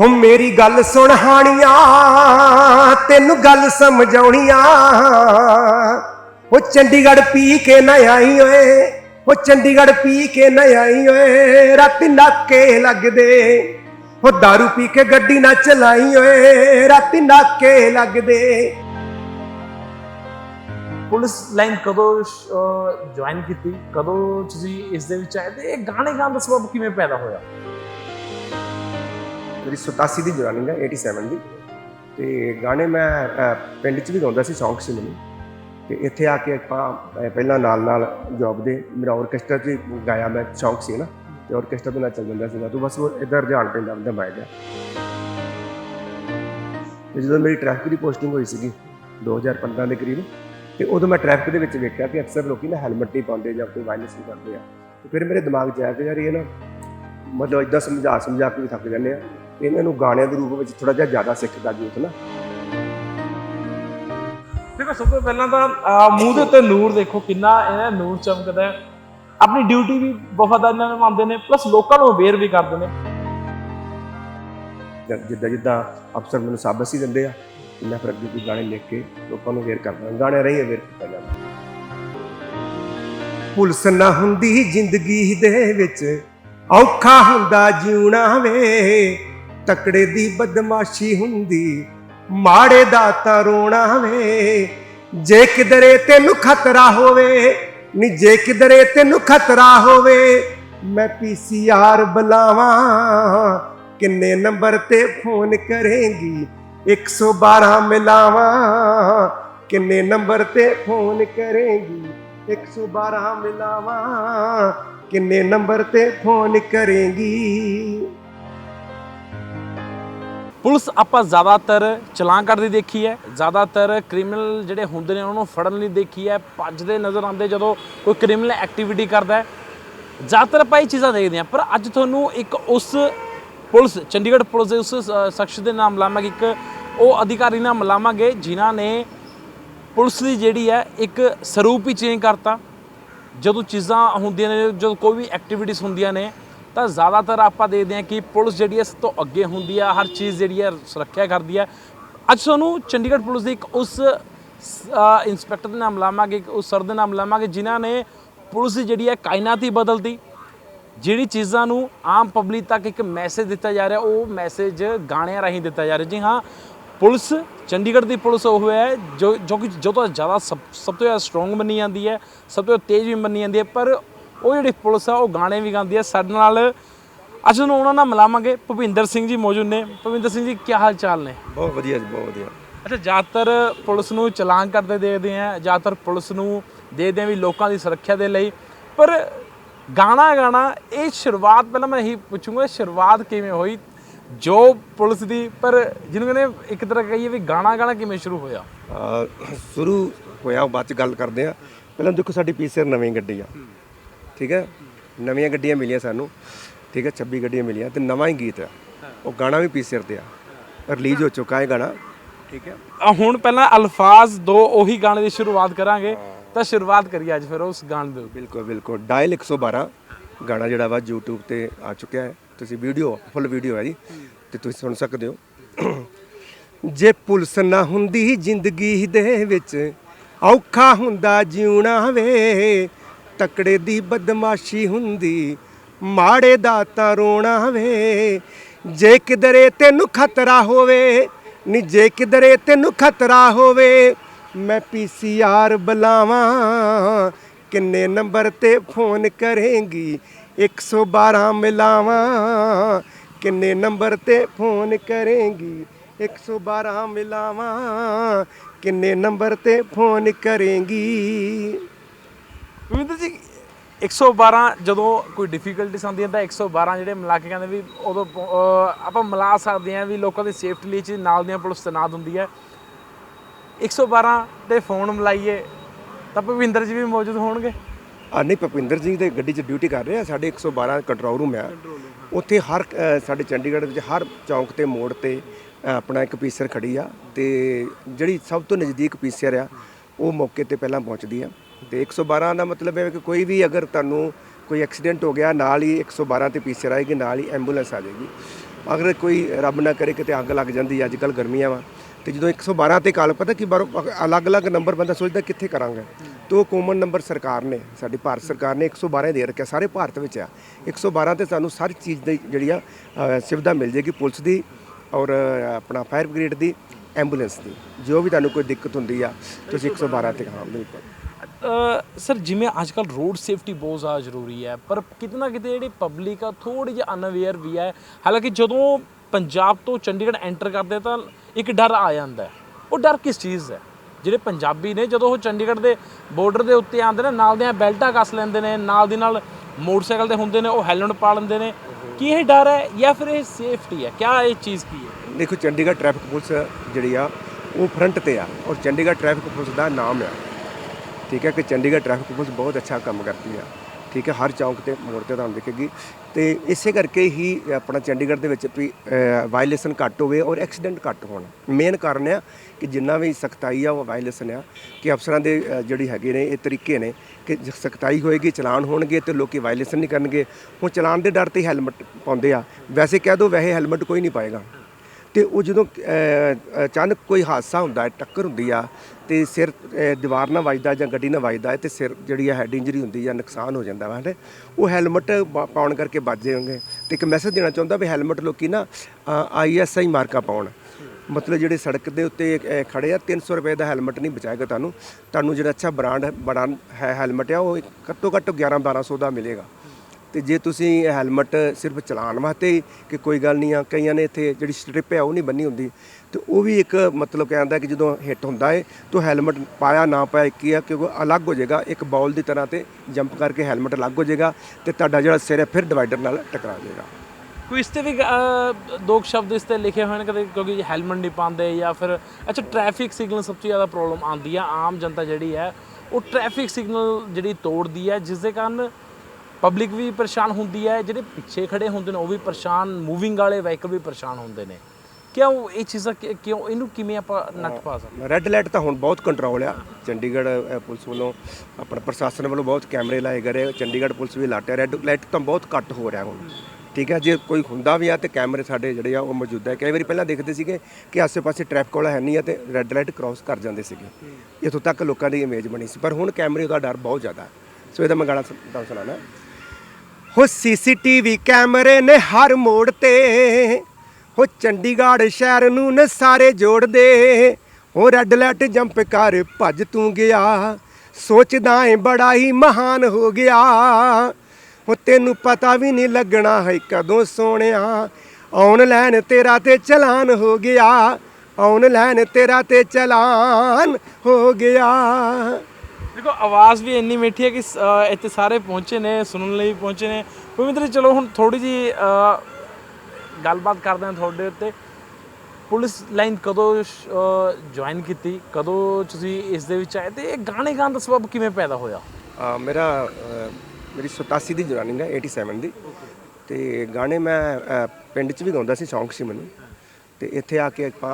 ਹੋ ਮੇਰੀ ਗੱਲ ਸੁਣ ਹਾਣੀਆਂ, ਤੈਨੂੰ ਗੱਲ ਸਮਝਾਉਣੀਆਂ। ਉਹ ਚੰਡੀਗੜ੍ਹ ਪੀ ਕੇ ਨਾ ਆਈ ਓਏ, ਉਹ ਚੰਡੀਗੜ੍ਹ ਪੀ ਕੇ ਨਾ ਆਈ ਓਏ, ਰਾਤੀ ਨਾਕੇ ਲੱਗਦੇ। ਉਹ दारू ਪੀ ਕੇ ਗੱਡੀ ਨਾ ਚਲਾਈ ਓਏ, ਰਾਤੀ ਨਾਕੇ ਲੱਗਦੇ। ਪੁਲਿਸ ਲਾਈਨ ਕਦੋਂ ਜੁਆਇਨ ਕੀਤੀ? ਕਦੋਂ ਤੁਸੀਂ ਇਸ ਦੇ ਵਿੱਚ ਆਏ? ਤੇ ਇਹ ਗਾਣੇ ਗਾਉਣ ਦਾ ਸਬਬ ਕਿਵੇਂ ਪੈਦਾ ਹੋਇਆ? ਮੇਰੀ 87 ਦੀ ਜਵਾਨੀ ਹੈ 87 ਦੀ। ਤੇ ਗਾਣੇ ਮੈਂ ਪਿੰਡ 'ਚ ਵੀ ਗਾਉਂਦਾ ਸੀ, ਸ਼ੌਂਕ ਸੀ ਮੈਨੂੰ। ਤੇ ਇੱਥੇ ਆ ਕੇ ਆਪਾਂ ਪਹਿਲਾਂ ਨਾਲ ਨਾਲ ਜੌਬ ਦੇ, ਮੇਰਾ ਆਰਕੈਸਟਰਾ 'ਚ ਗਾਇਆ ਮੈਂ, ਸ਼ੌਂਕ ਸੀ ਨਾ। ਤੇ ਆਰਕੈਸਟਰਾ ਦੇ ਚੱਲ ਜਾਂਦਾ ਸੀਗਾ। ਤੂੰ ਬਸ ਉਹ ਇੱਧਰ ਰੁਝਾਨ ਪੈਂਦਾ ਹੁੰਦਾ, ਮੈਂ ਗਿਆ ਤੇ ਜਦੋਂ ਮੇਰੀ ਟ੍ਰੈਫਿਕ ਦੀ ਪੋਸਟਿੰਗ ਹੋਈ ਸੀਗੀ 2015 ਦੇ ਕਰੀਬ, ਤੇ ਉਦੋਂ ਮੈਂ ਟ੍ਰੈਫਿਕ ਦੇ ਵਿੱਚ ਵੇਖਿਆ ਕਿ ਅਕਸਰ ਲੋਕੀ ਨਾ ਹੈਲਮਟ ਨਹੀਂ ਪਾਉਂਦੇ ਜਾਂ ਕੋਈ ਵਾਇਲੈਂਸ ਨਹੀਂ ਕਰਦੇ ਆ। ਤੇ ਫਿਰ ਮੇਰੇ ਦਿਮਾਗ 'ਚ ਆਇਆ ਕਿ ਯਾਰ ਇਹ ਨਾ, ਮਤਲਬ ਇਦਾਂ ਸਮਝਾ ਸਮਝਾ ਕੇ ਵੀ ਥੱਕ ਜਾਂਦੇ ਆ। ਇਹਨਾਂ ਨੂੰ ਗਾਣਿਆਂ ਦੇ ਰੂਪ ਵਿੱਚ ਥੋੜਾ ਜਿਹਾ ਜ਼ਿਆਦਾ ਸਿੱਖਦਾ ਯੂਥ ਨਾ। ਦੇਖੋ ਸਭ ਤੋਂ ਪਹਿਲਾਂ ਤਾਂ ਅਹ, ਮੂੰਹ ਦੇ ਉੱਤੇ ਨੂਰ ਦੇਖੋ ਕਿੰਨਾ ਇਹਦਾ ਨੂਰ ਚਮਕਦਾ ਹੈ। ਆਪਣੀ ਡਿਊਟੀ ਵੀ ਵਫਾਦਾਰੀ ਨਾਲ ਨਿਭਾਉਂਦੇ ਨੇ ਪਲੱਸ ਲੋਕਾਂ ਨੂੰ ਅਵੇਅਰ ਵੀ ਕਰਦੇ ਨੇ। ਜਦ- ਜਿੱਦਾਂ ਜਿੱਦਾਂ ਅਫਸਰ ਮੈਨੂੰ ਸਾਬਸੀ ਦਿੰਦੇ ਆ ਮੈਂ ਫਿਰ ਅੱਗੇ ਕੋਈ ਗਾਣੇ ਲਿਖ ਕੇ ਲੋਕਾਂ ਨੂੰ ਅਵੇਅਰ ਕਰਦਾ ਗਾਣੇ ਰਹੀ ਅਵੇਅਰ ਕੀਤਾ ਜਾਂਦਾ। ਪੁਲਿਸ ਨਾ ਹੁੰਦੀ ਜ਼ਿੰਦਗੀ ਦੇ ਵਿੱਚ ਔਖਾ ਹੁੰਦਾ ਜਿਉਣਾ ਵੇ। ਤਕੜੇ ਦੀ ਬਦਮਾਸ਼ੀ ਹੁੰਦੀ, ਮਾੜੇ ਦਾ ਤਾਂ ਰੋਣਾ ਵੇ। ਜੇ ਕਿਧਰੇ ਤੈਨੂੰ ਖਤਰਾ ਹੋਵੇ, ਨੀ ਜੇ ਕਿਧਰੇ ਤੈਨੂੰ ਖਤਰਾ ਹੋਵੇ, ਮੈਂ ਪੀਸੀਆਰ ਬੁਲਾਵਾਂ। ਕਿੰਨੇ ਨੰਬਰ ਤੇ ਫੋਨ ਕਰੇਂਗੀ 112 ਮਿਲਾਵਾਂ। ਕਿੰਨੇ ਨੰਬਰ ਤੇ ਫੋਨ ਕਰੇਂਗੀ 112 ਮਿਲਾਵਾਂ। ਕਿੰਨੇ ਨੰਬਰ ਤੇ ਫੋਨ ਕਰੇਂਗੀ। ਪੁਲਿਸ ਆਪਾਂ ਜ਼ਿਆਦਾਤਰ ਚਲਾਨ ਕਰਦੀ ਦੇਖੀ ਹੈ, ਜ਼ਿਆਦਾਤਰ ਕ੍ਰਿਮੀਨਲ ਜਿਹੜੇ ਹੁੰਦੇ ਨੇ ਉਹਨਾਂ ਨੂੰ ਫੜਨ ਲਈ ਦੇਖੀ ਹੈ, ਭੱਜਦੇ ਨਜ਼ਰ ਆਉਂਦੇ ਜਦੋਂ ਕੋਈ ਕ੍ਰਿਮੀਨਲ ਐਕਟੀਵਿਟੀ ਕਰਦਾ ਹੈ। ਜ਼ਿਆਦਾਤਰ ਆਪਾਂ ਇਹ ਚੀਜ਼ਾਂ ਦੇਖਦੇ ਹਾਂ, ਪਰ ਅੱਜ ਤੁਹਾਨੂੰ ਇੱਕ ਉਸ ਪੁਲਿਸ, ਚੰਡੀਗੜ੍ਹ ਪੁਲਿਸ ਦੇ ਉਸ ਸ਼ਖਸ ਦੇ ਨਾਲ ਮਿਲਾਵਾਂਗੇ ਇੱਕ ਉਹ ਅਧਿਕਾਰੀ ਨਾਲ ਮਿਲਾਵਾਂਗੇ ਜਿਨ੍ਹਾਂ ਨੇ ਪੁਲਿਸ ਦੀ ਜਿਹੜੀ ਹੈ, ਇੱਕ ਸਰੂਪ ਹੀ ਚੇਂਜ ਕਰਤਾ। ਜਦੋਂ ਚੀਜ਼ਾਂ ਹੁੰਦੀਆਂ ਨੇ, ਜਦੋਂ ਕੋਈ ਵੀ ਐਕਟੀਵਿਟੀਜ਼ ਹੁੰਦੀਆਂ ਨੇ ਤਾਂ ਜ਼ਿਆਦਾਤਰ ਆਪਾਂ ਦੇਖਦੇ ਹਾਂ ਕਿ ਪੁਲਿਸ ਜਿਹੜੀ ਹੈ ਸਭ ਤੋਂ ਅੱਗੇ ਹੁੰਦੀ ਆ ਹਰ ਚੀਜ਼ ਜਿਹੜੀ ਹੈ ਸੁਰੱਖਿਆ ਕਰਦੀ ਹੈ ਅੱਜ ਤੁਹਾਨੂੰ ਚੰਡੀਗੜ੍ਹ ਪੁਲਿਸ ਦੀ ਇੱਕ ਉਸ ਅ, ਇੰਸਪੈਕਟਰ ਦੇ ਨਾਮ ਲਾਵਾਂਗੇ ਇੱਕ ਉਸ ਸਰ ਦੇ ਨਾਮ ਲਾਵਾਂਗੇ ਜਿਨ੍ਹਾਂ ਨੇ ਪੁਲਿਸ ਜਿਹੜੀ ਹੈ ਕਾਇਨਾਤ ਹੀ ਬਦਲਦੀ ਜਿਹੜੀ ਚੀਜ਼ਾਂ ਨੂੰ ਆਮ ਪਬਲਿਕ ਤੱਕ ਇੱਕ ਮੈਸੇਜ ਦਿੱਤਾ ਜਾ ਰਿਹਾ ਉਹ ਮੈਸੇਜ ਗਾਣਿਆਂ ਰਾਹੀਂ ਦਿੱਤਾ ਜਾ ਰਿਹਾ। ਜੀ ਹਾਂ ਪੁਲਿਸ ਚੰਡੀਗੜ੍ਹ ਦੀ ਪੁਲਿਸ ਉਹ ਹੈ ਜੋ ਜੋ ਕਿ ਜਦੋਂ ਤੋਂ ਜ਼ਿਆਦਾ ਸਭ ਸਭ ਤੋਂ ਜ਼ਿਆਦਾ ਸਟਰੋਂਗ ਮੰਨੀ ਜਾਂਦੀ ਹੈ ਸਭ ਤੋਂ ਤੇਜ਼ ਵੀ ਮੰਨੀ ਜਾਂਦੀ ਹੈ ਪਰ ਉਹ ਜਿਹੜੀ ਪੁਲਿਸ ਆ ਉਹ ਗਾਣੇ ਵੀ ਗਾਉਂਦੀ ਹੈ ਸਾਡੇ ਨਾਲ ਅੱਜ ਨੂੰ ਉਹਨਾਂ ਨਾਲ ਮਿਲਾਵਾਂਗੇ। ਭੁਪਿੰਦਰ ਸਿੰਘ ਜੀ ਮੌਜੂਦ ਨੇ। ਭੁਪਿੰਦਰ ਸਿੰਘ ਜੀ ਕੀ ਹਾਲ ਚਾਲ ਨੇ? ਬਹੁਤ ਵਧੀਆ ਜੀ ਬਹੁਤ ਵਧੀਆ। ਅੱਛਾ ਜ਼ਿਆਦਾਤਰ ਪੁਲਿਸ ਨੂੰ ਚਲਾਨ ਕਰਦੇ ਦੇਖਦੇ ਆ। ਜ਼ਿਆਦਾਤਰ ਪੁਲਿਸ ਨੂੰ ਦੇਖਦੇ ਆ ਵੀ ਲੋਕਾਂ ਦੀ ਸੁਰੱਖਿਆ ਦੇ ਲਈ। ਪਰ ਗਾਣਾ ਗਾਣਾ ਇਹ ਸ਼ੁਰੂਆਤ ਪਹਿਲਾਂ ਮੈਂ ਇਹੀ ਪੁੱਛੂੰਗਾ ਸ਼ੁਰੂਆਤ ਕਿਵੇਂ ਹੋਈ? ਜੋ ਪੁਲਿਸ ਦੀ ਪਰ ਜਿਹਨੂੰ ਕਹਿੰਦੇ ਇੱਕ ਤਰ੍ਹਾਂ ਕਹੀਏ ਵੀ ਗਾਣਾ ਗਾਣਾ ਕਿਵੇਂ ਸ਼ੁਰੂ ਹੋਇਆ? ਸ਼ੁਰੂ ਹੋਇਆ ਬਾਅਦ ਚ ਗੱਲ ਕਰਦੇ ਆ। ਪਹਿਲਾਂ ਦੇਖੋ ਸਾਡੀ ਪੀਸੀਆਰ ਨਵੀਂ ਗੱਡੀ ਆ। ਠੀਕ ਹੈ? ਨਵੀਆਂ ਗੱਡੀਆਂ ਮਿਲੀਆਂ ਸਾਨੂੰ ਠੀਕ ਹੈ? 26 ਗੱਡੀਆਂ ਮਿਲੀਆਂ ਤੇ ਨਵਾਂ ਹੀ ਗੀਤ ਆ। ਉਹ ਗਾਣਾ ਵੀ ਪੀਸੀਆਰ ਤੇ ਆ। ਰਿਲੀਜ਼ ਹੋ ਚੁੱਕਾ ਹੈ ਗਾਣਾ ਠੀਕ ਹੈ? ਆ ਹੁਣ ਪਹਿਲਾਂ ਅਲਫਾਜ਼ ਦੋ ਉਹੀ ਗਾਣੇ ਦੀ ਸ਼ੁਰੂਆਤ ਕਰਾਂਗੇ ਤਾਂ ਸ਼ੁਰੂਆਤ ਕਰੀਏ ਅੱਜ ਫਿਰ ਉਸ ਗਾਣੇ ਦੇ। ਬਿਲਕੁਲ ਬਿਲਕੁਲ। ਡਾਇਲ 112 ਗਾਣਾ ਜਿਹੜਾ ਵਾ YouTube ਤੇ ਆ ਚੁੱਕਿਆ ਹੈ। ਤੁਸੀਂ ਵੀਡੀਓ ਫੁੱਲ ਵੀਡੀਓ ਹੈ ਜੀ ਤੇ ਤੁਸੀਂ ਸੁਣ ਸਕਦੇ ਹੋ। ਜੇ ਪੁਲਿਸ ਨਾ ਹੁੰਦੀ ਜ਼ਿੰਦਗੀ ਦੇ ਵਿੱਚ ਔਖਾ ਹੁੰਦਾ ਜਿਉਣਾ ਵੇ ਤਕੜੇ ਦੀ ਬਦਮਾਸ਼ੀ ਹੁੰਦੀ, ਮਾੜੇ ਦਾ ਤਾਂ ਰੋਣਾ ਵੇ। ਜੇ ਕਿਧਰੇ ਤੈਨੂੰ ਖਤਰਾ ਹੋਵੇ, ਨੀ ਜੇ ਕਿਧਰੇ ਤੈਨੂੰ ਖਤਰਾ ਹੋਵੇ, ਮੈਂ ਪੀਸੀਆਰ ਬੁਲਾਵਾਂ। ਕਿੰਨੇ ਨੰਬਰ ਤੇ ਫੋਨ ਕਰੇਂਗੀ 112 ਮਿਲਾਵਾਂ। ਕਿੰਨੇ ਨੰਬਰ ਤੇ ਫੋਨ ਕਰੇਂਗੀ 112 ਮਿਲਾਵਾਂ। ਕਿੰਨੇ ਨੰਬਰ ਤੇ ਫੋਨ ਕਰੇਂਗੀ। ਭੁਪਿੰਦਰ ਜੀ 112 ਜਦੋਂ ਕੋਈ ਡਿਫਿਕਲਟੀਸ ਆਉਂਦੀਆਂ ਤਾਂ 112 ਜਿਹੜੇ ਮਿਲਾ ਕੇ ਕਹਿੰਦੇ ਵੀ ਉਦੋਂ ਅਹ ਆਪਾਂ ਮਿਲਾ ਸਕਦੇ ਹਾਂ ਵੀ ਲੋਕਾਂ ਦੀ ਸੇਫਟੀ ਲਈ ਚ ਨਾਲ ਦੀਆਂ ਪੁਲਿਸ ਤੈਨਾਤ ਹੁੰਦੀ ਹੈ। 112 ਤੇ ਫੋਨ ਮਿਲਾਈਏ ਤਾਂ ਭੁਪਿੰਦਰ ਜੀ ਵੀ ਮੌਜੂਦ ਹੋਣਗੇ। ਆ ਨਹੀਂ ਭਪਿੰਦਰ ਜੀ ਦੇ ਗੱਡੀ 'ਚ ਡਿਊਟੀ ਕਰ ਰਹੇ ਆ ਸਾਡੇ 112 ਕੰਟਰੋਲ ਰੂਮ ਆ। ਉੱਥੇ ਹਰ ਅ, ਸਾਡੇ ਚੰਡੀਗੜ੍ਹ ਵਿੱਚ ਹਰ ਚੌਂਕ ਤੇ ਮੋੜ ਤੇ ਅ, ਆਪਣਾ ਇੱਕ ਪੀਸਰ ਖੜੀ ਆ ਤੇ ਜਿਹੜੀ ਸਭ ਤੋਂ ਨਜ਼ਦੀਕ ਪੀਸਰ ਆ ਉਹ ਮੌਕੇ ਤੇ ਪਹਿਲਾਂ ਪਹੁੰਚਦੀ ਆ। ਤੇ 112 ਦਾ ਮਤਲਬ ਹੈ ਕਿ ਕੋਈ ਵੀ ਅਗਰ ਤੁਹਾਨੂੰ ਕੋਈ ਐਕਸੀਡੈਂਟ ਹੋ ਗਿਆ, ਨਾਲ ਹੀ 112 ਤੇ ਪੀਸਰ ਆਏਗੀ, ਨਾਲ ਹੀ ਐਂਬੂਲੈਂਸ ਆ ਜਾਏਗੀ। ਅਗਰ ਕੋਈ ਰੱਬ ਨਾ ਕਰੇ, ਕਿਤੇ ਅੱਗ ਲੱਗ ਜਾਂਦੀ ਅੱਜ ਕੱਲ ਗਰਮੀਆਂ ਵਾ, ਤੇ ਜਦੋਂ 112 ਤੇ ਕਾਲ, ਪਤਾ ਕਿ ਬਾਰੋ ਅਲੱਗ-ਅਲੱਗ ਨੰਬਰ ਬੰਦਾ ਸੋਚਦਾ ਕਿੱਥੇ ਕਰਾਂਗਾ। ਤੇ ਉਹ ਕਾਮਨ ਨੰਬਰ ਸਰਕਾਰ ਨੇ, ਸਾਡੀ ਭਾਰਤ ਸਰਕਾਰ ਨੇ 112 ਦੇ ਰੱਖਿਆ, ਸਾਰੇ ਭਾਰਤ ਵਿੱਚ ਆ। 112 ਤੇ ਸਾਨੂੰ ਸਾਰੀ ਚੀਜ਼ ਦੀ ਜਿਹੜੀ ਆ ਸੁਵਿਧਾ ਮਿਲ ਜੇਗੀ ਪੁਲਿਸ ਦੀ ਔਰ ਆਪਣਾ ਫਾਇਰ ਬ੍ਰਿਗੇਡ ਦੀ, ਐਂਬੂਲੈਂਸ ਦੀ। ਜੋ ਵੀ ਤੁਹਾਨੂੰ ਕੋਈ ਦਿੱਕਤ ਹੁੰਦੀ ਆ, ਤੁਸੀਂ 112 ਤੇ ਹਾਂ ਬਿਲਕੁਲ ਸਰ, ਜਿਵੇਂ ਅੱਜ ਅੱਜਕੱਲ ਰੋਡ ਸੇਫਟੀ ਬਹੁਤ ਜ਼ਿਆਦਾ ਜ਼ਰੂਰੀ ਹੈ, ਪਰ ਕਿਤੇ ਨਾ ਕਿਤੇ ਜਿਹੜੀ ਪਬਲਿਕ ਆ ਥੋੜੀ ਜਿਹੀ ਅਨਅਵੇਅਰ ਵੀ ਹੈ। ਹਾਲਾਂਕਿ ਜਦੋਂ ਪੰਜਾਬ ਤੋਂ ਚੰਡੀਗੜ੍ਹ ਐਂਟਰ ਕਰਦੇ ਤਾਂ ਇੱਕ ਡਰ ਆ ਜਾਂਦਾ ਹੈ। ਉਹ ਡਰ ਕਿਸ ਚੀਜ਼ ਦਾ ਹੈ? ਜਿਹੜੇ ਪੰਜਾਬੀ ਨੇ, ਜਦੋਂ ਉਹ ਚੰਡੀਗੜ੍ਹ ਦੇ ਬਾਰਡਰ ਦੇ ਉੱਤੇ ਆਉਂਦੇ ਨੇ, ਨਾਲ ਦੀਆਂ ਬੈਲਟਾਂ ਕੱਸ ਲੈਂਦੇ ਨੇ, ਨਾਲ ਦੀ ਨਾਲ ਮੋਟਰਸਾਈਕਲ ਤੇ ਹੁੰਦੇ ਨੇ, ਉਹ ਹੈਲਮਟ ਪਾ ਲੈਂਦੇ ਨੇ। ਕੀ ਇਹ ਡਰ ਹੈ ਜਾਂ ਫਿਰ ਇਹ ਸੇਫਟੀ ਹੈ? ਕਿਆ ਇਹ ਚੀਜ਼ ਕੀ ਹੈ? ਦੇਖੋ, ਚੰਡੀਗੜ੍ਹ ਟ੍ਰੈਫਿਕ ਪੁਲਿਸ ਜਿਹੜੀ ਆ, ਉਹ ਫਰੰਟ ਤੇ ਆ ਔਰ ਚੰਡੀਗੜ੍ਹ ਟ੍ਰੈਫਿਕ ਪੁਲਿਸ ਦਾ ਨਾਮ ਆ। ਠੀਕ ਹੈ ਕਿ ਚੰਡੀਗੜ੍ਹ ਟ੍ਰੈਫਿਕ ਪੁਲਿਸ ਬਹੁਤ ਅੱਛਾ ਕੰਮ ਕਰਦੀ ਆ, ਠੀਕ ਹੈ, ਹਰ ਚੌਂਕ ਤੇ ਮੋੜ ਤੇ ਤੁਹਾਨੂੰ ਦਿਖੇਗੀ। ਤੇ ਇਸੇ ਕਰਕੇ ਹੀ ਆਪਣਾ ਚੰਡੀਗੜ੍ਹ ਦੇ ਵਿੱਚ ਵੀ ਵਾਇਲੇਸ਼ਨ ਘੱਟ ਹੋਵੇ ਔਰ ਐਕਸੀਡੈਂਟ ਘੱਟ ਹੋਣ। ਮੇਨ ਕਾਰਨ ਆ ਕਿ ਜਿੰਨਾ ਵੀ ਸਖਤਾਈ ਆ, ਉਹ ਵਾਇਲੇਸ਼ਨ ਆ ਕਿ ਅਫਸਰਾਂ ਦੇ ਜਿਹੜੀ ਹੈਗੇ ਨੇ, ਇਹ ਤਰੀਕੇ ਨੇ ਕਿ ਸਖਤਾਈ ਹੋਏਗੀ, ਚਲਾਨ ਹੋਣਗੇ ਤੇ ਲੋਕੀ ਵਾਇਲੇਸ਼ਨ ਨਹੀਂ ਕਰਨਗੇ। ਹੁਣ ਚਲਾਨ ਦੇ ਡਰ ਤੇ ਹੈਲਮਟ ਪਾਉਂਦੇ ਆ। ਵੈਸੇ ਕਹਿ ਦੋ, ਵੈਸੇ ਹੈਲਮਟ ਕੋਈ ਨਹੀਂ ਪਾਏਗਾ। ਤੇ ਉਹ ਜਦੋਂ ਅਚਾਨਕ ਕੋਈ ਹਾਦਸਾ ਹੁੰਦਾ ਹੈ ਟੱਕਰ ਹੁੰਦੀ ਆ ਤੇ ਸਿਰ ਦੀਵਾਰ ਨਾਲ ਵੱਜਦਾ ਜਾਂ ਗੱਡੀ ਨਾਲ ਵੱਜਦਾ ਹੈ ਤੇ ਸਿਰ ਜਿਹੜੀ ਆ ਹੈਡ ਇੰਜਰੀ ਹੁੰਦੀ ਜਾਂ ਨੁਕਸਾਨ ਹੋ ਜਾਂਦਾ ਵਾ ਹਨਾ ਉਹ ਹੈਲਮਟ ਪਾ- ਪਾਉਣ ਕਰਕੇ ਬਚ ਜਾਣਗੇ। ਤੇ ਇੱਕ ਮੈਸੇਜ ਦੇਣਾ ਚਾਹੁੰਦਾ ਵੀ ਹੈਲਮਟ ਲੋਕੀ ਨਾ ਆਈਐਸਆਈ ਮਾਰਕਾ ਪਾਉਣ। ਮਤਲਬ ਜਿਹੜੇ ਸੜਕ ਦੇ ਉੱਤੇ ਅਹ, ਖੜੇ ਆ 300 ਰੁਪਏ ਦਾ ਹੈਲਮਟ ਨਹੀਂ ਬਚਾਏਗਾ ਤੁਹਾਨੂੰ। ਤੁਹਾਨੂੰ ਜਿਹੜਾ ਅੱਛਾ ਬ੍ਰਾਂਡ ਬੜਾ ਹੈ ਹੈਲਮਟ ਆ ਉਹ ਘੱਟੋ ਘੱਟ 11 1200 ਦਾ ਮਿਲੇਗਾ। ਤੇ ਜੇ ਤੁਸੀਂ ਇਹ ਹੈਲਮਟ ਸਿਰਫ ਚਲਾਉਣ ਵਾਸਤੇ ਕਿ ਕੋਈ ਗੱਲ ਨਹੀਂ ਆ, ਕਈਆਂ ਨੇ ਇੱਥੇ ਜਿਹੜੀ ਸਟ੍ਰਿਪ ਹੈ ਉਹ ਨਹੀਂ ਬੰਨੀ ਹੁੰਦੀ। ਤੇ ਉਹ ਵੀ ਇੱਕ ਮਤਲਬ ਕਹਿੰਦਾ ਕਿ ਜਦੋਂ ਹਿੱਟ ਹੁੰਦਾ ਹੈ ਤਾਂ ਹੈਲਮਟ ਪਾਇਆ ਨਾ ਪਾਇਆ ਇੱਕ ਹੀ ਆ, ਕਿਉਂਕਿ ਅਲੱਗ ਹੋ ਜਾਏਗਾ, ਇੱਕ ਬਾਲ ਦੀ ਤਰ੍ਹਾਂ ਤੇ ਜੰਪ ਕਰਕੇ ਹੈਲਮਟ ਅਲੱਗ ਹੋ ਜਾਏਗਾ ਤੇ ਤੁਹਾਡਾ ਜਿਹੜਾ ਸਿਰ ਹੈ ਫਿਰ ਡਿਵਾਈਡਰ ਨਾਲ ਟਕਰਾ ਜਾਏਗਾ। ਕੋਈ ਇਸ ਤੇ ਵੀ ਦੋ ਕੁ ਸ਼ਬਦ ਇਸ ਤੇ ਲਿਖੇ ਹੋਏ ਨੇ ਕਦੇ, ਕਿਉਂਕਿ ਹੈਲਮਟ ਨਹੀਂ ਪਾਉਂਦੇ ਜਾਂ ਫਿਰ, ਅੱਛਾ ਟ੍ਰੈਫਿਕ ਸਿਗਨਲ ਸਭ ਤੋਂ ਜ਼ਿਆਦਾ ਪ੍ਰੋਬਲਮ ਆਉਂਦੀ ਆ, ਆਮ ਜਨਤਾ ਜਿਹੜੀ ਹੈ, ਉਹ ਟ੍ਰੈਫਿਕ ਸਿਗਨਲ ਜਿਹੜੀ ਤੋੜਦੀ ਹੈ, ਜਿਸ ਦੇ ਕਾਰਨ ਪਬਲਿਕ ਵੀ ਪਰੇਸ਼ਾਨ ਹੁੰਦੀ ਹੈ ਜਿਹੜੇ ਪਿੱਛੇ ਖੜੇ ਹੁੰਦੇ ਨੇ ਉਹ ਵੀ ਪਰੇਸ਼ਾਨ ਮੂਵਿੰਗ ਵਾਲੇ ਵਾਹੀਕਲ ਵੀ ਪਰੇਸ਼ਾਨ ਹੁੰਦੇ ਨੇ। ਕਿਉਂ ਇਹ ਚੀਜ਼ਾਂ ਕਿ- ਕਿਉਂ ਇਹਨੂੰ ਕਿਵੇਂ ਆਪਾਂ ਨੱਟ ਪਾ ਸਕਦੇ? ਰੈੱਡ ਲਾਈਟ ਤਾਂ ਹੁਣ ਬਹੁਤ ਕੰਟਰੋਲ ਆ। ਚੰਡੀਗੜ੍ਹ ਅ, ਪੁਲਿਸ ਵੱਲੋਂ ਆਪਣਾ ਪ੍ਰਸ਼ਾਸਨ ਵੱਲੋਂ ਬਹੁਤ ਕੈਮਰੇ ਲਾਏ ਗਏ ਰਹੇ ਚੰਡੀਗੜ੍ਹ ਪੁਲਿਸ ਵੀ ਲਾਟਿਆ। ਰੈੱਡ ਲਾਈਟ ਤਾਂ ਬਹੁਤ ਘੱਟ ਹੋ ਰਿਹਾ ਹੁਣ। ਠੀਕ ਹੈ ਜੇ ਕੋਈ ਹੁੰਦਾ ਵੀ ਆ ਤੇ ਕੈਮਰੇ ਸਾਡੇ ਜਿਹੜੇ ਆ ਉਹ ਮੌਜੂਦ ਹੈ। ਕਈ ਵਾਰੀ ਪਹਿਲਾਂ ਦੇਖਦੇ ਸੀਗੇ ਕਿ ਆਸੇ-ਪਾਸੇ ਟ੍ਰੈਫਿਕ ਵਾਲਾ ਹੈ ਨਹੀਂ ਆ ਤੇ ਰੈੱਡ ਲਾਈਟ ਕ੍ਰਾਸ ਕਰ ਜਾਂਦੇ ਸੀਗੇ। ਇੱਥੋਂ ਤੱਕ ਲੋਕਾਂ ਦੀ ਇਮੇਜ ਬਣੀ ਸੀ। ਪਰ ਹੁਣ ਕੈਮਰੇ ਦਾ ਡਰ ਬਹੁਤ ਜ਼ਿਆਦਾ ਹੈ। ਸੋ ਇਹਦਾ ਮੈਂ ਗਾਣਾ ਤੁਹਾਨੂੰ ਸੁਣਾਣਾ ਹੋ ਸੀਸੀਟੀਵੀ ਕੈਮਰੇ ਨੇ ਹਰ ਮੋੜ ਤੇ। ਹੋ ਚੰਡੀਗੜ੍ਹ ਸ਼ਹਿਰ ਨੂੰ ਨੇ ਸਾਰੇ ਜੋੜਦੇ ਹੋ ਰੈੱਡ ਲਾਈਟ ਜੰਪ ਕਰ ਭੱਜ ਤੂੰ ਗਿਆ। ਸੋਚਦਾ ਏ ਬੜਾ ਹੀ ਮਹਾਨ ਹੋ ਗਿਆ। ਹੋ ਤੈਨੂੰ ਪਤਾ ਵੀ ਨਹੀਂ ਲੱਗਣਾ ਹੈ ਕਦੋਂ ਸੋਹਣਿਆ। ਆਨਲਾਈਨ ਤੇਰਾ ਤੇ ਚਲਾਨ ਹੋ ਗਿਆ। ਆਨਲਾਈਨ ਤੇਰਾ ਤੇ ਚਲਾਨ ਹੋ ਗਿਆ। ਦੇਖੋ ਆਵਾਜ਼ ਵੀ ਇੰਨੀ ਮਿੱਠੀ ਹੈ ਕਿ ਅਹ ਇੱਥੇ ਸਾਰੇ ਪਹੁੰਚੇ ਨੇ ਸੁਣਨ ਲਈ ਪਹੁੰਚੇ ਨੇ। ਪਵਿੱਤਰ ਜੀ, ਚਲੋ ਹੁਣ ਥੋੜੀ ਜੀ ਗੱਲਬਾਤ ਕਰਦੇ ਹਾਂ ਤੁਹਾਡੇ ਉੱਤੇ। ਪੁਲਿਸ ਲਾਈਨ ਕਦੋਂ ਜੁਆਇਨ ਕੀਤੀ? ਕਦੋਂ ਤੁਸੀਂ ਇਸ ਦੇ ਵਿੱਚ ਆਏ ਤੇ ਇਹ ਗਾਣੇ ਗਾਉਣ ਦਾ ਸਬਬ ਕਿਵੇਂ ਪੈਦਾ ਹੋਇਆ? ਅ, ਮੇਰਾ ਅ, ਮੇਰੀ 87 ਦੀ ਜਵਾਨੀ ਹੈ 87 ਦੀ। ਤੇ ਗਾਣੇ ਮੈਂ ਅ, ਪਿੰਡ 'ਚ ਵੀ ਗਾਉਂਦਾ ਸੀ ਸ਼ੌਂਕ ਸੀ ਮੈਨੂੰ। ਤੇ ਇੱਥੇ ਆ ਕੇ ਆਪਾਂ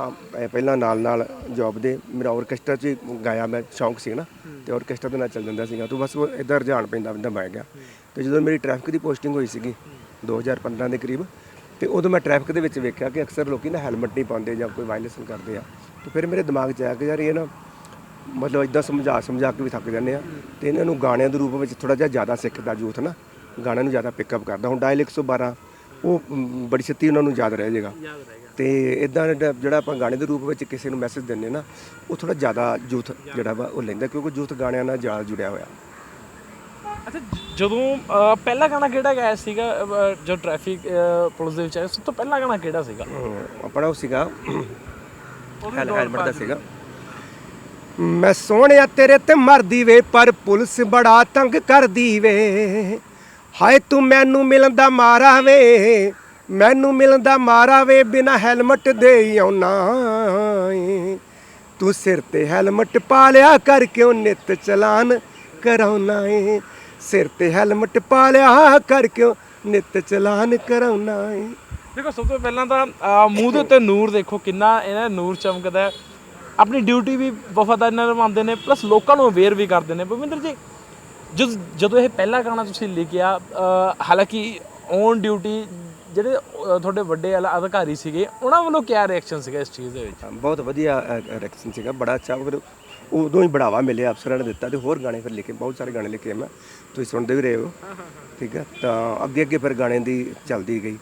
ਪਹਿਲਾਂ ਨਾਲ ਨਾਲ ਜੌਬ ਦੇ, ਮੇਰਾ ਆਰਕੈਸਟਰਾ 'ਚ ਹੀ ਗਾਇਆ ਮੈਂ, ਸ਼ੌਂਕ ਸੀ ਨਾ, ਤੇ ਆਰਕੈਸਟਰਾ ਦੇ ਨਾਲ ਚੱਲ ਜਾਂਦਾ ਸੀਗਾ, ਤੂੰ ਬਸ ਉਹ ਇੱਧਰ ਰੁਝਾਨ ਪੈਂਦਾ ਪੈਂਦਾ ਮੈਂ ਗਿਆ। ਤੇ ਜਦੋਂ ਮੇਰੀ ਟ੍ਰੈਫਿਕ ਦੀ ਪੋਸਟਿੰਗ ਹੋਈ ਸੀਗੀ 2015 ਦੇ ਕਰੀਬ, ਤੇ ਉਦੋਂ ਮੈਂ ਟ੍ਰੈਫਿਕ ਦੇ ਵਿੱਚ ਵੇਖਿਆ ਕਿ ਅਕਸਰ ਲੋਕੀ ਨਾ ਹੈਲਮਟ ਨਹੀਂ ਪਾਉਂਦੇ ਜਾਂ ਕੋਈ ਵਾਇਲੇਸ਼ਨ ਕਰਦੇ ਆ। ਤੇ ਫਿਰ ਮੇਰੇ ਦਿਮਾਗ 'ਚ ਆਇਆ ਕਿ ਯਾਰ ਇਹ ਨਾ, ਮਤਲਬ ਇਦਾਂ ਸਮਝਾ ਸਮਝਾ ਕੇ ਵੀ ਥੱਕ ਜਾਂਦੇ ਆ, ਤੇ ਇਹਨਾਂ ਨੂੰ ਗਾਣਿਆਂ ਦੇ ਰੂਪ ਵਿੱਚ ਥੋੜਾ ਜਿਹਾ ਜ਼ਿਆਦਾ ਸਿੱਖਦਾ ਯੂਥ ਨਾ, ਗਾਣਿਆਂ ਨੂੰ ਜ਼ਿਆਦਾ ਪਿਕਅਪ ਕਰਦਾ। ਹੁਣ ਡਾਇਲ 112 ਉਹ ਬੜੀ ਛੇਤੀ ਉਹਨਾਂ ਨੂੰ ਯਾਦ ਰਹਿ ਜਾਏਗਾ ਤੇ ਇਦਾਂ ਜਿਹੜਾ ਆਪਾਂ ਗਾਣੇ ਦੇ ਰੂਪ ਵਿੱਚ ਕਿਸੇ ਨੂੰ ਮੈਸੇਜ ਦਿੰਦੇ ਨਾ ਉਹ ਥੋੜਾ ਜ਼ਿਆਦਾ ਯੂਥ ਜਿਹੜਾ ਵਾ ਉਹ ਲੈਂਦਾ ਕਿਉਂਕਿ ਯੂਥ ਗਾਣਿਆਂ ਨਾਲ ਜ਼ਿਆਦਾ ਜੁੜਿਆ ਹੋਇਆ। ਅੱਛਾ ਜ- ਜਦੋਂ ਪਹਿਲਾ ਗਾਣਾ ਕਿਹੜਾ ਗਾਇਆ ਸੀਗਾ ਜਦੋਂ ਟ੍ਰੈਫਿਕ ਪੁਲਿਸ ਦੇ ਵਿੱਚ ਆਏ ਸਭ ਤੋਂ ਪਹਿਲਾ ਗਾਣਾ ਕਿਹੜਾ ਸੀਗਾ? ਆਪਣਾ ਉਹ ਸੀਗਾ ਹੈਲ- ਹੈਲਮਟ ਦਾ ਸੀਗਾ। ਮੈਂ ਸੋਹਣਿਆ ਤੇਰੇ ਤੇ ਮਰਦੀ ਵੇ ਪਰ ਪੁਲਿਸ ਬੜਾ ਤੰਗ ਕਰਦੀ ਵੇ। ਹਾਏ ਤੂੰ ਮੈਨੂੰ ਮਿਲਣ ਦਾ ਮਾਰਾ ਵੇ। ਮੈਨੂੰ ਮਿਲਣ ਦਾ ਮਾਰਾ ਵੇ ਬਿਨਾ ਹੈਲਮਟ ਦੇ ਹੀ ਆਉਣਾ ਏ। ਤੂੰ ਸਿਰ ਤੇ ਹੈਲਮਟ ਪਾ ਲਿਆ ਕਰ ਕਿਉਂ ਨਿਤ ਚਲਾਨ ਕਰਾਉਣਾ ਏ। ਸਿਰ ਤੇ ਹੈਲਮਟ ਪਾ ਲਿਆ ਕਰ ਕਿਉਂ ਨਿਤ ਚਲਾਨ ਕਰਾਉਣਾ ਏ। ਦੇਖੋ ਸਭ ਤੋਂ ਪਹਿਲਾਂ ਤਾਂ ਅਹ, ਮੂੰਹ ਦੇ ਉੱਤੇ ਨੂਰ ਦੇਖੋ ਕਿੰਨਾ ਇਹਨਾਂ ਦਾ ਨੂਰ ਚਮਕਦਾ ਹੈ। ਆਪਣੀ ਡਿਊਟੀ ਵੀ ਵਫਾਦਾਰੀ ਨਾਲ ਨਿਭਾਉਂਦੇ ਨੇ ਪਲੱਸ ਲੋਕਾਂ ਨੂੰ ਅਵੇਅਰ ਵੀ ਕਰਦੇ ਨੇ। ਭਵਿੰਦਰ ਜੀ ਜਦ ਜਦੋਂ ਇਹ ਪਹਿਲਾ ਗਾਣਾ ਤੁਸੀਂ ਲਿਖਿਆ ਅਹ, ਹਾਲਾਂਕਿ ਔਨ ਡਿਊਟੀ ਜਿਹੜੇ ਅ, ਤੁਹਾਡੇ ਵੱਡੇ ਵਾਲਾ ਅਧਿਕਾਰੀ ਸੀਗੇ ਉਹਨਾਂ ਵੱਲੋਂ ਕਿਆ ਰਿਐਕਸ਼ਨ ਸੀਗਾ ਇਸ ਚੀਜ਼ ਦੇ ਵਿੱਚ? ਬਹੁਤ ਵਧੀਆ ਰਿਐਕਸ਼ਨ ਸੀਗਾ ਬੜਾ ਅੱਛਾ ਫਿਰ ਉਦੋਂ ਹੀ ਬੜਾਵਾ ਮਿਲਿਆ ਅਫਸਰਾਂ ਨੇ ਦਿੱਤਾ ਤੇ ਹੋਰ ਗਾਣੇ ਫਿਰ ਲਿਖੇ ਬਹੁਤ ਸਾਰੇ ਗਾਣੇ ਲਿਖੇ ਮੈਂ ਤੁਸੀਂ ਸੁਣਦੇ ਵੀ ਰਹੇ ਹੋ ਠੀਕ ਹੈ ਤਾਂ ਅੱਗੇ ਅੱਗੇ ਫਿਰ ਗਾਣੇ ਦੀ ਚੱਲਦੀ ਗਈ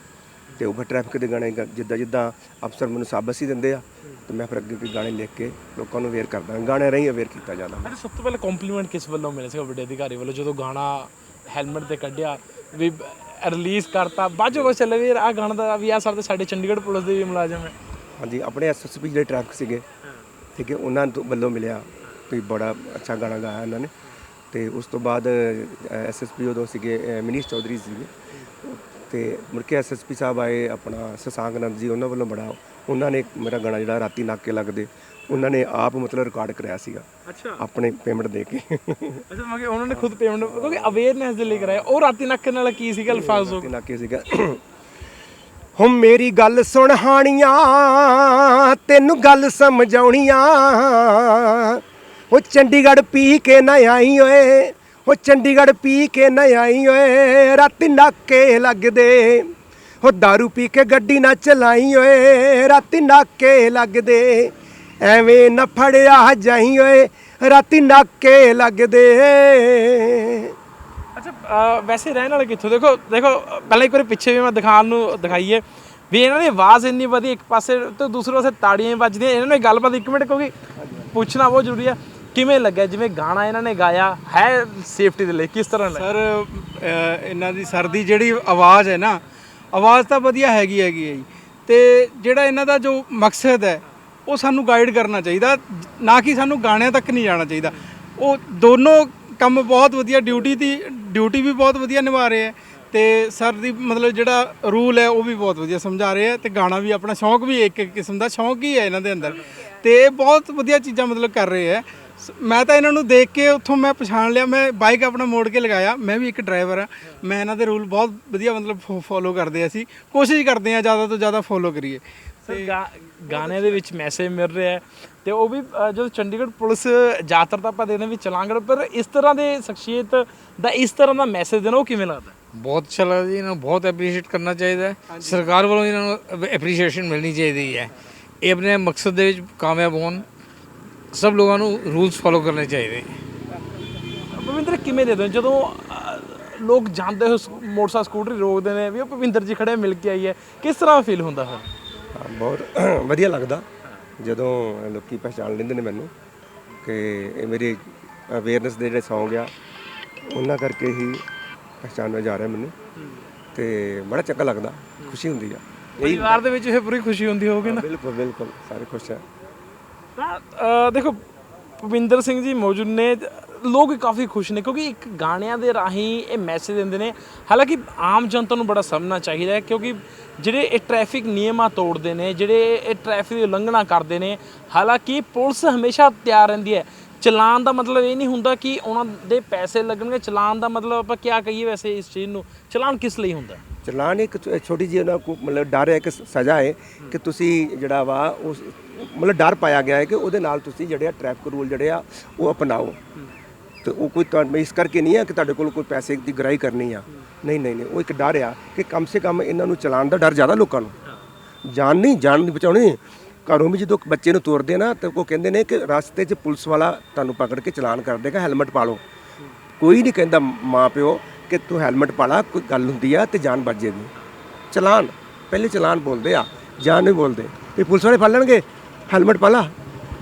ਤੇ ਉਹ ਫਿਰ ਟ੍ਰੈਫਿਕ ਦੇ ਗਾਣੇ ਗ- ਜਿੱਦਾਂ ਜਿੱਦਾਂ ਅਫਸਰ ਮੈਨੂੰ ਸਾਬਸ ਹੀ ਦਿੰਦੇ ਆ ਤੇ ਮੈਂ ਫਿਰ ਅੱਗੇ ਅੱਗੇ ਗਾਣੇ ਲਿਖ ਕੇ ਲੋਕਾਂ ਨੂੰ ਅਵੇਅਰ ਕਰਦਾ ਗਾਣੇ ਰਾਹੀਂ ਅਵੇਅਰ ਕੀਤਾ ਜਾਂਦਾ। ਮੈਨੂੰ ਸਭ ਤੋਂ ਪਹਿਲਾਂ ਕੰਪਲੀਮੈਂਟ ਕਿਸ ਵੱਲੋਂ ਮਿਲਿਆ ਸੀਗਾ ਵੱਡੇ ਅਧਿਕਾਰੀ ਵੱਲੋਂ ਜਦੋਂ ਗਾਣਾ ਹੈਲਮਟ ਤੇ ਕੱਢਿਆ ਵੀ ਰਿਲੀਜ਼ ਕਰਤਾ। ਬਾਅਦ ਵਿੱਚ ਚੱਲੇ ਵੀ ਆ ਗਾਣਾ ਦਾ ਵੀ ਆ ਸਾਡੇ ਸਾਡੇ ਚੰਡੀਗੜ੍ਹ ਪੁਲਿਸ ਦੇ ਵੀ ਮੁਲਾਜ਼ਮ ਹੈ। ਹਾਂਜੀ, ਆਪਣੇ ਐਸਐਸਪੀ ਜਿਹੜੇ ਟਰੱਕ ਸੀਗੇ, ਠੀਕ ਹੈ, ਉਹਨਾਂ ਤੋਂ ਵੱਲੋਂ ਮਿਲਿਆ। ਵੀ ਬੜਾ ਅੱਛਾ ਗਾਣਾ ਗਾਇਆ ਉਹਨਾਂ ਨੇ। ਤੇ ਉਸ ਤੋਂ ਬਾਅਦ ਐਸਐਸਪੀ ਉਦੋਂ ਸੀਗੇ ਮਨੀਸ਼ ਚੌਧਰੀ ਸੀਗੇ। ਤੇ ਮੁੜ ਕੇ ਐਸਐਸਪੀ ਸਾਹਿਬ ਆਏ ਆਪਣਾ ਸਸਾਂਗ ਆਨੰਦ ਜੀ ਉਹਨਾਂ ਵੱਲੋਂ ਬੜਾ ਉਹਨਾਂ ਨੇ ਮੇਰਾ ਗਾਣਾ ਜਿਹੜਾ ਰਾਤੀ ਨਾਕੇ ਲੱਗਦੇ ਉਹਨਾਂ ਨੇ ਆਪ ਮਤਲਬ ਰਿਕਾਰਡ ਕਰਾਇਆ ਸੀਗਾ। ਅੱਛਾ। ਆਪਣੇ ਪੇਮੈਂਟ ਦੇ ਕੇ। ਅੱਛਾ ਮੈਂ ਕਿ ਉਹਨਾਂ ਨੇ ਖੁਦ ਪੇਮੈਂਟ ਕਿਉਂਕਿ ਅਵੇਅਰਨੈਸ ਦੇ ਲਈ ਕਰਾਇਆ। ਉਹ ਰਾਤੀ ਨੱਕ ਨਾਲ ਕੀ ਸੀਗਾ ਅਲਫਾਜ਼ ਉਹ? ਨਾਕੇ ਸੀਗਾ। ਹੁਣ ਮੇਰੀ ਗੱਲ ਸੁਣ ਹਾਣੀਆਂ ਤੈਨੂੰ ਗੱਲ ਸਮਝਾਉਣੀਆਂ। ਉਹ ਚੰਡੀਗੜ੍ਹ ਪੀ ਕੇ ਨਾ ਆਈ ਓਏ। ਉਹ ਚੰਡੀਗੜ੍ਹ ਪੀ ਕੇ ਨਾ ਆਈ ਓਏ ਰਾਤੀ ਨਾਕੇ ਲੱਗਦੇ। ਉਹ दारू ਪੀ ਕੇ ਗੱਡੀ ਨਾ ਚਲਾਈ ਓਏ ਰਾਤੀ ਨਾਕੇ ਲੱਗਦੇ। ਐਵੇਂ ਨਾ ਫੜਿਆ ਜਾਈ ਓਏ ਰਾਤੀ ਨਾਕੇ ਲੱਗਦੇ। ਅੱਛਾ ਅ, ਵੈਸੇ ਰਹਿਣ ਵਾਲੇ ਕਿੱਥੋਂ? ਦੇਖੋ ਦੇਖੋ ਪਹਿਲਾਂ ਇੱਕ ਵਾਰੀ ਪਿੱਛੇ ਵੀ ਮੈਂ ਦਿਖਾਉਣ ਨੂੰ ਦਿਖਾਈਏ। ਵੀ ਇਹਨਾਂ ਦੀ ਆਵਾਜ਼ ਇੰਨੀ ਵਧੀਆ ਇੱਕ ਪਾਸੇ ਤੇ ਦੂਸਰੇ ਪਾਸੇ ਤਾੜੀਆਂ ਵੀ ਵੱਜਦੀਆਂ। ਇਹਨਾਂ ਨੂੰ ਇਹ ਗੱਲਬਾਤ ਇੱਕ ਮਿੰਟ ਕਿਉਂਕਿ ਪੁੱਛਣਾ ਬਹੁਤ ਜ਼ਰੂਰੀ ਹੈ। ਕਿਵੇਂ ਲੱਗਿਆ? ਜਿਵੇਂ ਗਾਣਾ ਇਹਨਾਂ ਨੇ ਗਾਇਆ, ਹੈ ਸੇਫਟੀ ਦੇ ਲਈ, ਕਿਸ ਤਰ੍ਹਾਂ ਲੱਗਿਆ? ਸਰ ਇਹਨਾਂ ਦੀ ਸਰ ਦੀ ਜਿਹੜੀ ਆਵਾਜ਼ ਹੈ ਨਾ, ਆਵਾਜ਼ ਤਾਂ ਵਧੀਆ ਹੈਗੀ ਹੈਗੀ ਹੈ ਜੀ। ਤੇ ਜਿਹੜਾ ਇਹਨਾਂ ਦਾ ਜੋ ਮਕਸਦ ਹੈ, ਉਹ ਸਾਨੂੰ ਗਾਈਡ ਕਰਨਾ ਚਾਹੀਦਾ, ਨਾ ਕਿ ਸਾਨੂੰ ਗਾਣਿਆਂ ਤੱਕ ਨਹੀਂ ਜਾਣਾ ਚਾਹੀਦਾ। ਉਹ ਦੋਨੋਂ ਕੰਮ ਬਹੁਤ ਵਧੀਆ ਡਿਊਟੀ ਦੀ ਡਿਊਟੀ ਵੀ ਬਹੁਤ ਵਧੀਆ ਨਿਭਾ ਰਹੇ ਹੈ ਤੇ ਸਰ ਦੀ ਮਤਲਬ ਜਿਹੜਾ ਰੂਲ ਹੈ, ਉਹ ਵੀ ਬਹੁਤ ਵਧੀਆ ਸਮਝਾ ਰਹੇ ਹੈ ਤੇ ਗਾਣਾ ਵੀ ਆਪਣਾ ਸ਼ੌਂਕ ਵੀ ਇੱਕ ਇੱਕ ਕਿਸਮ ਦਾ ਸ਼ੌਂਕ ਹੀ ਹੈ ਇਹਨਾਂ ਦੇ ਅੰਦਰ। ਤੇ ਇਹ ਬਹੁਤ ਵਧੀਆ ਚੀਜ਼ਾਂ ਮਤਲਬ ਕਰ ਰਹੇ ਹੈ। ਮੈਂ ਤਾਂ ਇਹਨਾਂ ਨੂੰ ਦੇਖ ਕੇ ਉੱਥੋਂ ਮੈਂ ਪਛਾਣ ਲਿਆ ਮੈਂ ਬਾਈਕ ਆਪਣਾ ਮੋੜ ਕੇ ਲਗਾਇਆ ਮੈਂ ਵੀ ਇੱਕ ਡਰਾਈਵਰ ਆ ਮੈਂ ਇਹਨਾਂ ਦੇ ਰੂਲ ਬਹੁਤ ਵਧੀਆ ਮਤਲਬ ਫੋਲੋ ਕਰਦੇ ਆ ਅਸੀਂ। ਕੋਸ਼ਿਸ਼ ਕਰਦੇ ਆ ਜ਼ਿਆਦਾ ਤੋਂ ਜ਼ਿਆਦਾ ਫੋਲੋ ਕਰੀਏ। ਗਾਣੇ ਦੇ ਵਿੱਚ ਮੈਸੇਜ ਮਿਲ ਰਿਹਾ ਹੈ ਤੇ ਉਹ ਵੀ ਜਦੋਂ ਚੰਡੀਗੜ੍ਹ ਪੁਲਿਸ ਜ਼ਿਆਦਾਤਰ ਤਾਂ ਆਪਾਂ ਦੇਖਦੇ ਵੀ ਚਲਾਂਗੜ ਪਰ ਇਸ ਤਰ੍ਹਾਂ ਦੇ ਸ਼ਖਸੀਅਤ ਦਾ ਇਸ ਤਰ੍ਹਾਂ ਦਾ ਮੈਸੇਜ ਦੇਣਾ ਉਹ ਕਿਵੇਂ ਲੱਗਦਾ? ਬਹੁਤ ਅੱਛਾ ਲੱਗਦਾ ਜੀ ਇਹਨਾਂ ਨੂੰ ਬਹੁਤ ਐਪਰੀਸ਼ੀਏਟ ਕਰਨਾ ਚਾਹੀਦਾ ਹੈ। ਸਰਕਾਰ ਵੱਲੋਂ ਇਹਨਾਂ ਨੂੰ ਐਪਰੀਸ਼ੀਏਸ਼ਨ ਮਿਲਣੀ ਚਾਹੀਦੀ ਹੈ। ਇਹ ਆਪਣੇ ਮਕਸਦ ਦੇ ਵਿੱਚ ਕਾਮਯਾਬ ਹੋਣ। ਸਭ ਲੋਕਾਂ ਨੂੰ ਰੂਲਸ ਫੋਲੋ ਕਰਨੇ ਚਾਹੀਦੇ। ਭਵਿੰਦਰ ਕਿਵੇਂ ਦੇ ਦੋ ਜਦੋਂ ਲੋਕ ਜਾਂਦੇ ਹੋ ਮੋਟਰਸਾਈਕਲ ਸਕੂਟਰੀ ਰੋਕਦੇ ਨੇ ਵੀ ਉਹ ਭਵਿੰਦਰ ਜੀ ਖੜੇ ਮਿਲ ਕੇ ਆਈ ਹੈ ਕਿਸ ਤਰ੍ਹਾਂ ਫੀਲ ਹੁੰਦਾ ਫਿਰ? ਹਾਂ, ਬਹੁਤ ਵਧੀਆ ਲੱਗਦਾ। ਜਦੋਂ ਲੋਕੀ ਪਹਿਚਾਣ ਲੈਂਦੇ ਨੇ ਮੈਨੂੰ ਕਿ ਇਹ ਮੇਰੇ ਅਵੇਅਰਨੈਸ ਦੇ ਜਿਹੜੇ Song ਆ ਉਹਨਾਂ ਕਰਕੇ ਹੀ ਪਹਿਚਾਣਿਆ ਜਾ ਰਿਹਾ ਮੈਨੂੰ। ਤੇ ਬੜਾ ਚੰਗਾ ਲੱਗਦਾ ਖੁਸ਼ੀ ਹੁੰਦੀ ਆ। ਪਰਿਵਾਰ ਦੇ ਵਿੱਚ ਇਹ ਪੂਰੀ ਖੁਸ਼ੀ ਹੁੰਦੀ ਹੋਊਗੀ ਨਾ। ਬਿਲਕੁਲ ਬਿਲਕੁਲ ਸਾਰੇ ਖੁਸ਼ ਆ। ਤਾਂ ਅ, ਦੇਖੋ ਭੁਪਿੰਦਰ ਸਿੰਘ ਜੀ ਮੌਜੂਦ ਨੇ ਲੋਕ ਕਾਫੀ ਖੁਸ਼ ਨੇ ਕਿਉਂਕਿ ਇੱਕ ਗਾਣਿਆਂ ਦੇ ਰਾਹੀਂ ਇਹ ਮੈਸੇਜ ਦਿੰਦੇ ਨੇ। ਹਾਲਾਂਕਿ ਆਮ ਜਨਤਾ ਨੂੰ ਬੜਾ ਸਮਝਣਾ ਚਾਹੀਦਾ ਹੈ ਕਿਉਂਕਿ ਜਿਹੜੇ ਇਹ ਟ੍ਰੈਫਿਕ ਨਿਯਮਾਂ ਤੋੜਦੇ ਨੇ ਜਿਹੜੇ ਇਹ ਟ੍ਰੈਫਿਕ ਦੀ ਉਲੰਘਣਾ ਕਰਦੇ ਨੇ ਹਾਲਾਂਕਿ ਪੁਲਿਸ ਹਮੇਸ਼ਾ ਤਿਆਰ ਰਹਿੰਦੀ ਹੈ। ਚਲਾਨ ਦਾ ਮਤਲਬ ਇਹ ਨਹੀਂ ਹੁੰਦਾ ਕਿ ਉਹਨਾਂ ਦੇ ਪੈਸੇ ਲੱਗਣਗੇ। ਚਲਾਨ ਦਾ ਮਤਲਬ ਆਪਾਂ ਕੀ ਕਹੀਏ ਵੈਸੇ ਇਸ ਚੀਜ਼ ਨੂੰ। ਚਲਾਨ ਕਿਸ ਲਈ ਹੁੰਦਾ? ਚਲਾਨ ਇੱਕ ਛੋ- ਛੋਟੀ ਜਿਹੀ ਉਹਨਾਂ ਕੋ ਮਤਲਬ ਡਰ ਹੈ ਕਿ ਸਜ਼ਾ ਹੈ ਕਿ ਤੁਸੀਂ ਜਿਹੜਾ ਵਾ ਉਸ ਮਤਲਬ ਡਰ ਪਾਇਆ ਗਿਆ ਹੈ ਕਿ ਉਹਦੇ ਨਾਲ ਤੁਸੀਂ ਜਿਹੜੇ ਆ ਟ੍ਰੈਫਿਕ ਰੂਲ ਜਿਹੜੇ ਆ ਉਹ ਅਪਣਾਓ। ਤੇ ਉਹ ਕੋਈ ਤੁਹਾਨੂੰ ਇਸ ਕਰਕੇ ਨਹੀਂ ਆ ਕਿ ਤੁਹਾਡੇ ਕੋਲ ਕੋਈ ਪੈਸੇ ਦੀ ਗਰਾਈ ਕਰਨੀ ਆ। ਨਹੀਂ ਨਹੀਂ ਨਹੀਂ, ਉਹ ਇੱਕ ਡਰ ਆ ਕਿ ਕਮ ਸੇ ਕਮ ਇਹਨਾਂ ਨੂੰ ਚਲਾਨ ਦਾ ਡਰ ਜ਼ਿਆਦਾ ਲੋਕਾਂ ਨੂੰ। ਜਾਨ ਨਹੀਂ ਜਾਨ ਨਹੀਂ ਬਚਾਉਣੀ। ਘਰੋਂ ਵੀ ਜਦੋਂ ਬੱਚੇ ਨੂੰ ਤੋਰਦੇ ਨਾ, ਤਾਂ ਉਹ ਕਹਿੰਦੇ ਨੇ ਕਿ ਰਸਤੇ 'ਚ ਪੁਲਿਸ ਵਾਲਾ ਤੁਹਾਨੂੰ ਪਕੜ ਕੇ ਚਲਾਨ ਕਰ ਦੇਗਾ, ਹੈਲਮਟ ਪਾ ਲਓ। ਕੋਈ ਨਹੀਂ ਕਹਿੰਦਾ ਮਾਂ ਪਿਓ ਕਿ ਤੂੰ ਹੈਲਮਟ ਪਾ ਲਾ ਕੋਈ ਗੱਲ ਹੁੰਦੀ ਆ ਤੇ ਜਾਨ ਬਚ ਜੇਗੀ ਚਲਾਨ ਪਹਿਲੇ ਚਲਾਨ ਬੋਲਦੇ ਆ ਜਾਨ ਨਹੀਂ ਬੋਲਦੇ। ਇਹ ਪੁਲਿਸ ਵਾਲੇ ਫੜ ਲੈਣਗੇ ਹੈਲਮਟ ਪਾ ਲਾ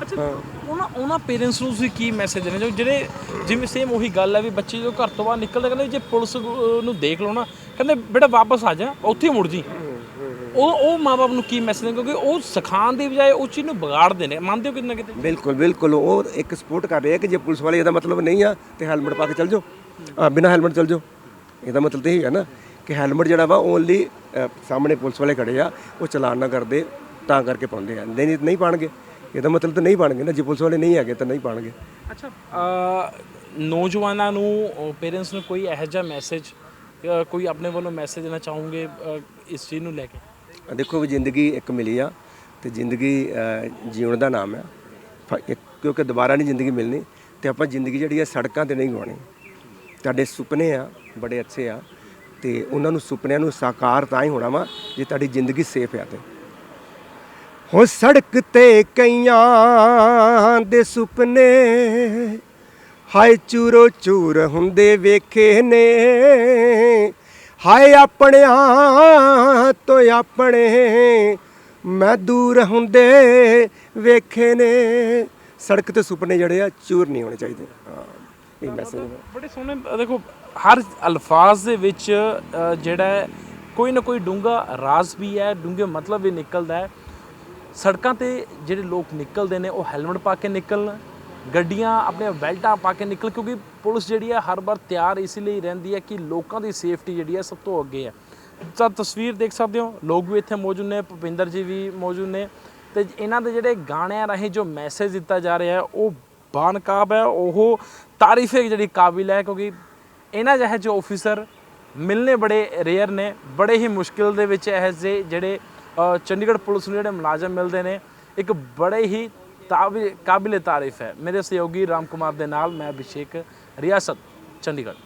ਅੱਛਾ ਉਹਨਾਂ ਉਹਨਾਂ ਪੇਰੈਂਟਸ ਨੂੰ ਤੁਸੀਂ ਕੀ ਮੈਸੇਜ ਦੇਣਾ ਜਿਹੜੇ ਜਿਵੇਂ ਸੇਮ ਉਹੀ ਗੱਲ ਹੈ ਵੀ ਬੱਚੇ ਜਦੋਂ ਘਰ ਤੋਂ ਬਾਹਰ ਨਿਕਲਦੇ ਕਹਿੰਦੇ ਜੇ ਪੁਲਿਸ ਨੂੰ ਦੇਖ ਲਓ ਨਾ ਕਹਿੰਦੇ ਬੇਟਾ ਵਾਪਸ ਆ ਜਾ ਉੱਥੇ ਹੀ ਮੁੜ ਜੀ। ਉਹ ਉਹ ਮਾਪੇ ਨੂੰ ਕੀ ਮੈਸੇਜ ਦੇਣ ਕਿਉਂਕਿ ਉਹ ਸਿਖਾਉਣ ਦੀ ਬਜਾਏ ਉਸ ਚੀਜ਼ ਨੂੰ ਵਿਗਾੜਦੇ ਨੇ। ਮੰਨਦੇ ਹੋ ਕਿਤੇ ਨਾ ਕਿਤੇ? ਬਿਲਕੁਲ ਬਿਲਕੁਲ। ਉਹ ਇੱਕ ਸਪੋਰਟ ਕਰ ਰਹੇ ਆ ਕਿ ਜੇ ਪੁਲਿਸ ਵਾਲੇ ਇਹਦਾ ਮਤਲਬ ਨਹੀਂ ਆ ਤੇ ਹੈਲਮਟ ਪਾ ਕੇ ਚੱਲ ਜਾਓ। ਬਿਨਾ ਹੈਲਮਟ ਚੱਲ ਜਾਓ। ਇਹਦਾ ਮਤਲਬ ਤੇ ਇਹ ਹੈ ਨਾ ਕਿ ਹੈਲਮਟ ਜਿਹੜਾ ਵਾ ਓਨਲੀ ਸਾਹਮਣੇ ਪੁਲਿਸ ਵਾਲੇ ਖੜੇ ਆ ਉਹ ਚਲਾਨ ਨਾ ਕਰਦੇ ਤਾਂ ਕਰਕੇ ਪਾਉਂਦੇ ਆ। ਨਹੀਂ ਨਹੀਂ ਪਾਣਗੇ। ਇਹਦਾ ਮਤਲਬ ਤਾਂ ਨਹੀਂ ਪਾਣਗੇ ਨਾ ਜੇ ਪੁਲਿਸ ਵਾਲੇ ਨਹੀਂ ਹੈਗੇ ਤਾਂ ਨਹੀਂ ਪਾਣਗੇ। ਅੱਛਾ ਨੌਜਵਾਨਾਂ ਨੂੰ ਪੇਰੈਂਟਸ ਨੂੰ ਕੋਈ ਇਹੋ ਜਿਹਾ ਮੈਸੇਜ ਕੋਈ ਆਪਣੇ ਵੱਲੋਂ ਮੈਸੇਜ ਦੇਣਾ ਚਾਹੋਗੇ ਇਸ ਚੀਜ਼ ਨੂੰ ਲੈ ਕੇ? ਦੇਖੋ ਵੀ ਜ਼ਿੰਦਗੀ ਇੱਕ ਮਿਲੀ ਆ ਤੇ ਜ਼ਿੰਦਗੀ ਜਿਉਣ ਦਾ ਨਾਮ ਇੱਕ- ਕਿਉਂਕਿ ਦੁਬਾਰਾ ਨਹੀਂ ਜ਼ਿੰਦਗੀ ਮਿਲਣੀ ਤੇ ਆਪਾਂ ਜ਼ਿੰਦਗੀ ਜਿਹੜੀ ਆ ਸੜਕਾਂ ਤੇ ਨਹੀਂ ਗਵਾਉਣੀ। ਤੁਹਾਡੇ ਸੁਪਨੇ ਆ ਬੜੇ ਅੱਛੇ ਆ ਤੇ ਉਹਨਾਂ ਨੂੰ ਸੁਪਨਿਆਂ ਨੂੰ ਸਾਕਾਰ ਤਾਂ ਹੀ ਹੋਣਾ ਵਾ ਜੇ ਤੁਹਾਡੀ ਜ਼ਿੰਦਗੀ ਸੇਫ ਆ ਤੇ। ਹੋ ਸੜਕ ਤੇ ਕਈਆਂ ਦੇ ਸੁਪਨੇ ਹਾਏ ਚੂਰੋ ਚੂਰ ਹੁੰਦੇ ਵੇਖੇ ਨੇ। ਹਾਏ ਆਪਣਿਆਂ ਤੋਂ ਆਪਣੇ ਮੈਂ ਦੂਰ ਹੁੰਦੇ ਵੇਖੇ ਨੇ। ਸੜਕ ਤੇ ਸੁਪਨੇ ਜਿਹੜੇ ਆ ਚੂਰ ਨਹੀਂ ਹੋਣੇ ਚਾਹੀਦੇ। ਇਹ ਮੈਸੇਜ ਬੜੇ ਸੋਹਣੇ ਅ, ਦੇਖੋ ਹਰ ਅਲਫਾਜ਼ ਦੇ ਵਿੱਚ ਅ, ਜਿਹੜਾ ਹੈ, ਕੋਈ ਨਾ ਕੋਈ ਡੂੰਗਾ ਰਾਜ਼ ਵੀ ਹੈ ਡੂੰਘੇ ਮਤਲਬ ਵੀ ਨਿਕਲਦਾ ਹੈ। ਸੜਕਾਂ ਤੇ ਜਿਹੜੇ ਲੋਕ ਨਿਕਲਦੇ ਨੇ ਉਹ ਹੈਲਮਟ ਪਾ ਕੇ ਨਿਕਲਣ ਗੱਡੀਆਂ ਆਪਣੇ ਬੈਲਟਾਂ ਪਾ ਕੇ ਨਿਕਲ ਕਿਉਂਕਿ ਪੁਲਿਸ ਜਿਹੜੀ ਹੈ ਹਰ ਵਾਰ ਤਿਆਰ ਇਸ ਲਈ ਰਹਿੰਦੀ ਹੈ ਕਿ ਲੋਕਾਂ ਦੀ ਸੇਫਟੀ ਜਿਹੜੀ ਹੈ ਸਭ ਤੋਂ ਅੱਗੇ ਹੈ। ਤਾਂ ਤਸਵੀਰ ਦੇਖ ਸਕਦੇ ਹੋ ਲੋਕ ਵੀ ਇੱਥੇ ਮੌਜੂਦ ਨੇ ਭੁਪਿੰਦਰ ਜੀ ਵੀ ਮੌਜੂਦ ਨੇ। ਤੇ ਇਹਨਾਂ ਦੇ ਜਿਹੜੇ ਗਾਣਿਆਂ ਰਾਹੀਂ ਜੋ ਮੈਸੇਜ ਦਿੱਤਾ ਜਾ ਰਿਹਾ ਹੈ ਉਹ ਬਾਨ ਕਾਬ ਹੈ, ਉਹ ਤਾਰੀਫੇ ਜਿਹੜੀ ਕਾਬਿਲ ਹੈ, ਕਿਉਂਕਿ ਇਹਨਾਂ ਜਿਹੇ ਜੋ ਆਫੀਸਰ ਮਿਲਨੇ ਬੜੇ ਰੇਅਰ ਨੇ, ਬੜੇ ਹੀ ਮੁਸ਼ਕਿਲ ਦੇ ਵਿੱਚ ਇਹ ਜਿਹੇ ਜਿਹੜੇ ਚੰਡੀਗੜ੍ਹ ਪੁਲਿਸ ਨੂੰ ਜਿਹੜੇ ਮੁਲਾਜ਼ਮ ਮਿਲਦੇ ਨੇ, ਇੱਕ ਬੜੇ ਹੀ ਤਾਬਿ- ਕਾਬਿਲੇ ਤਾਰੀਫ ਹੈ। ਮੇਰੇ ਸਹਿਯੋਗੀ ਰਾਮ ਕੁਮਾਰ ਦੇ ਨਾਲ ਮੈਂ ਅਭਿਸ਼ੇਕ ਰਿਆਸਤ, ਚੰਡੀਗੜ੍ਹ।